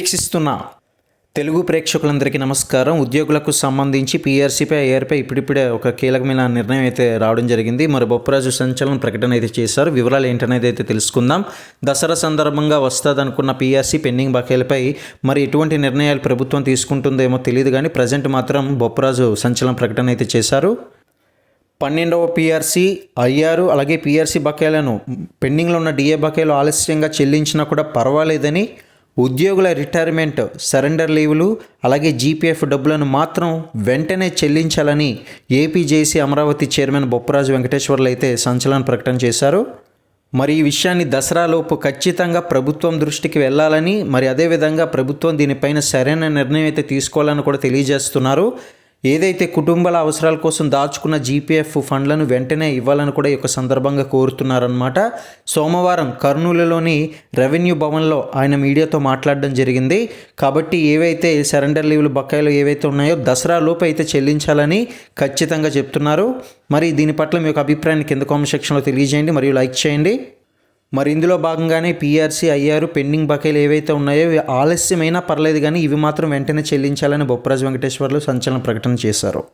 వీక్షిస్తున్న. తెలుగు ప్రేక్షకులందరికీ నమస్కారం. ఉద్యోగులకు సంబంధించి పీఆర్సీపై ఐఆర్పై ఇప్పుడిప్పుడే ఒక కీలకమైన నిర్ణయం అయితే రావడం జరిగింది. మరి బొప్పరాజు సంచలన ప్రకటన అయితే చేశారు. వివరాలు ఏంటనేది అయితే తెలుసుకుందాం. దసరా సందర్భంగా వస్తుందనుకున్న పీఆర్సీ పెండింగ్ బకాయిలపై మరి ఎటువంటి నిర్ణయాలు ప్రభుత్వం తీసుకుంటుందేమో తెలియదు కానీ ప్రజెంట్ మాత్రం బొప్పరాజు సంచలన ప్రకటన అయితే చేశారు. పన్నెండవ పీఆర్సీ అయ్యారు. అలాగే పీఆర్సీ బకాయిలను పెండింగ్లో ఉన్న డిఏ బకాయిలు ఆలస్యంగా చెల్లించినా కూడా పర్వాలేదని ఉద్యోగుల రిటైర్మెంట్ సరెండర్ లీవులు అలాగే జీపీఎఫ్ డబ్బులను మాత్రం వెంటనే చెల్లించాలని ఏపీజేసీ అమరావతి చైర్మన్ బొప్పరాజు వెంకటేశ్వర్లు అయితే సంచలన ప్రకటన చేశారు. మరి ఈ విషయాన్ని దసరాలోపు ఖచ్చితంగా ప్రభుత్వం దృష్టికి వెళ్ళాలని మరి అదేవిధంగా ప్రభుత్వం దీనిపైన సరైన నిర్ణయం అయితే తీసుకోవాలని కూడా తెలియజేస్తున్నారు. ఏదైతే కుటుంబాల అవసరాల కోసం దాచుకున్న జీపీఎఫ్ ఫండ్లను వెంటనే ఇవ్వాలని కూడా ఈ యొక్క సందర్భంగా కోరుతున్నారనమాట సోమవారం కర్నూలులోని రెవెన్యూ భవన్లో ఆయన మీడియాతో మాట్లాడడం జరిగింది. కాబట్టి ఏవైతే సరెండర్ లీవ్లు బకాయిలు ఏవైతే ఉన్నాయో దసరా లోపు అయితే చెల్లించాలని ఖచ్చితంగా చెప్తున్నారు. మరి దీని పట్ల మీ యొక్క అభిప్రాయాన్ని కింద కామెంట్ సెక్షన్లో తెలియజేయండి. మరియు లైక్ చేయండి. మరి ఇందులో భాగంగానే పీఆర్సీ అయ్యారు పెండింగ్ బకాయిలు ఏవైతే ఉన్నాయో ఆలస్యమైనా పర్లేదు కానీ ఇవి మాత్రం వెంటనే చెల్లించాలని బొప్పరాజు వెంకటేశ్వర్లు సంచలన ప్రకటన చేశారు.